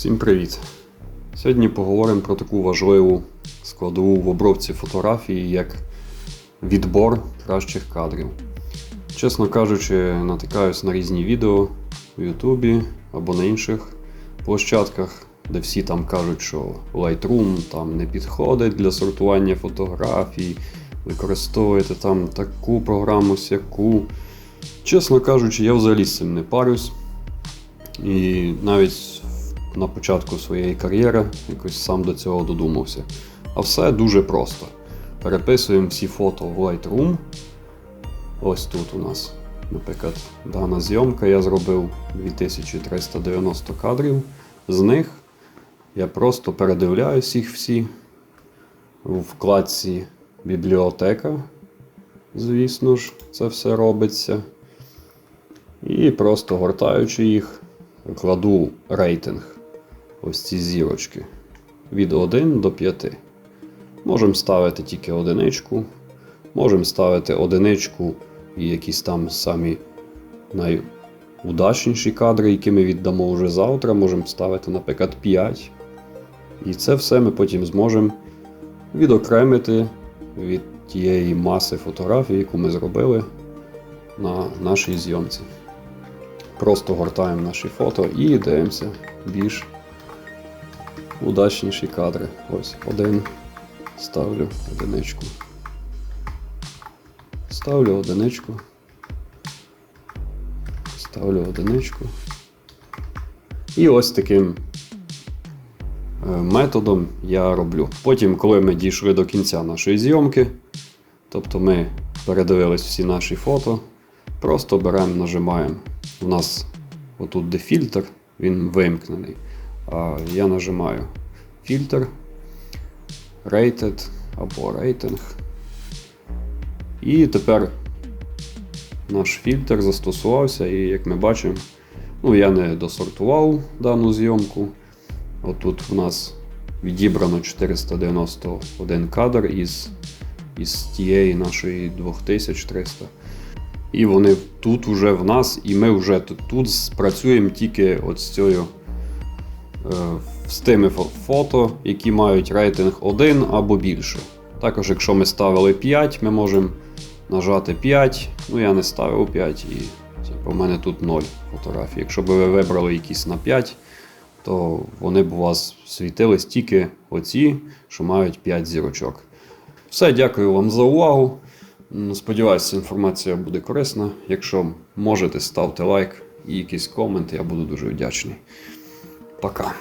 Всім привіт! Сьогодні поговоримо про таку важливу складову в обробці фотографії, як відбор кращих кадрів. Чесно кажучи, натикаюсь на різні відео в Ютубі або на інших площадках, де всі там кажуть, що Lightroom там не підходить для сортування фотографій, використовуєте там таку програму, сяку. Чесно кажучи, я взагалі з цим не парюсь. І навіть на початку своєї кар'єри якось сам до цього додумався. А все дуже просто. Переписуємо всі фото в Lightroom. Ось тут у нас, наприклад, дана зйомка. Я зробив 2390 кадрів. З них я просто передивляюсь їх всі в вкладці бібліотека. Звісно ж, це все робиться. І просто гортаючи їх, кладу рейтинг. Ось ці зірочки. Від 1 до 5. Можемо ставити тільки одиничку. Можемо ставити одиничку і якісь там самі найудачніші кадри, які ми віддамо вже завтра. Можемо ставити, наприклад, 5. І це все ми потім зможемо відокремити від тієї маси фотографій, яку ми зробили на нашій зйомці. Просто гортаємо наші фото і дивимося більш удачніші кадри. Ось один. Ставлю одиничку. Ставлю одиничку. Ставлю одиничку. І ось таким е, методом я роблю. Потім, коли ми дійшли до кінця нашої зйомки, тобто ми передивились всі наші фото, просто беремо, нажимаємо. У нас отут де фільтр, він вимкнений. Я нажимаю фільтр, Rated або рейтинг. І тепер наш фільтр застосувався, і як ми бачимо, ну я не досортував дану зйомку. Отут у нас відібрано 491 кадр із, із тієї нашої 2300. І вони тут вже в нас, і ми вже тут, тут працюємо тільки от з цією. Е, З тими фото, які мають рейтинг 1 або більше. Також, якщо ми ставили 5, ми можемо нажати 5. Ну, я не ставив 5 і у мене тут 0 фотографій. Якщо б ви вибрали якісь на 5, то вони б у вас світились тільки оці, що мають 5 зірочок. Все, дякую вам за увагу. Сподіваюся, інформація буде корисна. Якщо можете, ставте лайк і якийсь комент, я буду дуже вдячний. Пока.